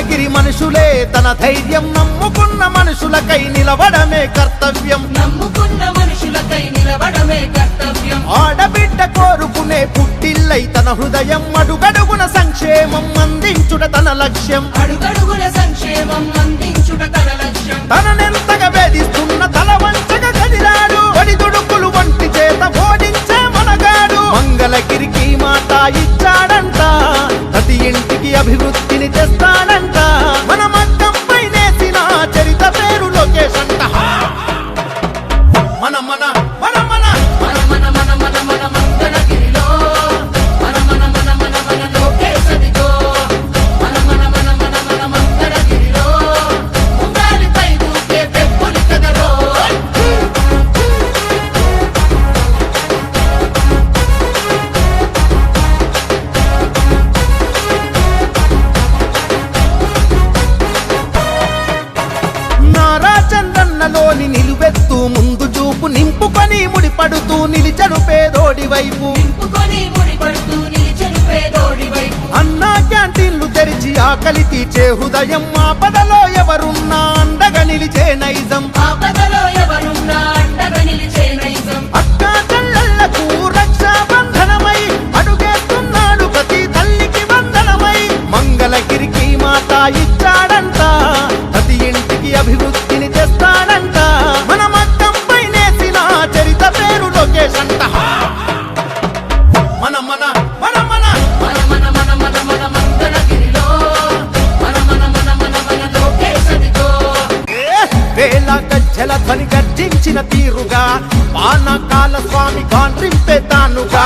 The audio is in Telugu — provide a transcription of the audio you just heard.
మంగళగిరి మనుషులే తన ధైర్యం నమ్ముకున్న మనుషులకై నిలవడమే కర్తవ్యం. నమ్ముకున్న మనుషులకై నిలబడమే కర్తవ్యం. ఆడబిడ్డ కోరుకునే పుట్టిల్లై తన హృదయం అడుగడుగున సంక్షేమం అందించుట తన లక్ష్యం. అడుగడుగుల సంక్షేమం అందించుట తన లక్ష్యం. తననెంతగా వేధిస్తున్న తల వంచగా కదిలాడు ఒడిదుడుకులు వంటి చంద్రన్నలోని నిలువెత్తు ముందు చూపు నింపుకొని ముడిపడుతూ నిలిచడు పేదోడి వైపు. అన్నా క్యాంటీన్లు తెరిచి ఆకలి తీర్చే హృదయం ఆపదలో ఎవరున్నా అండగా నిలిచే నైజం. ఆపదలో ఎవరున్నా అండగా నిలిచే నైజం. అక్కా చెల్లెళ్ళకు రక్షాబంధనమై వేల ధ్వని గర్జించిన తీరుగా పానకాల స్వామి గాండ్రింపే తానుగా.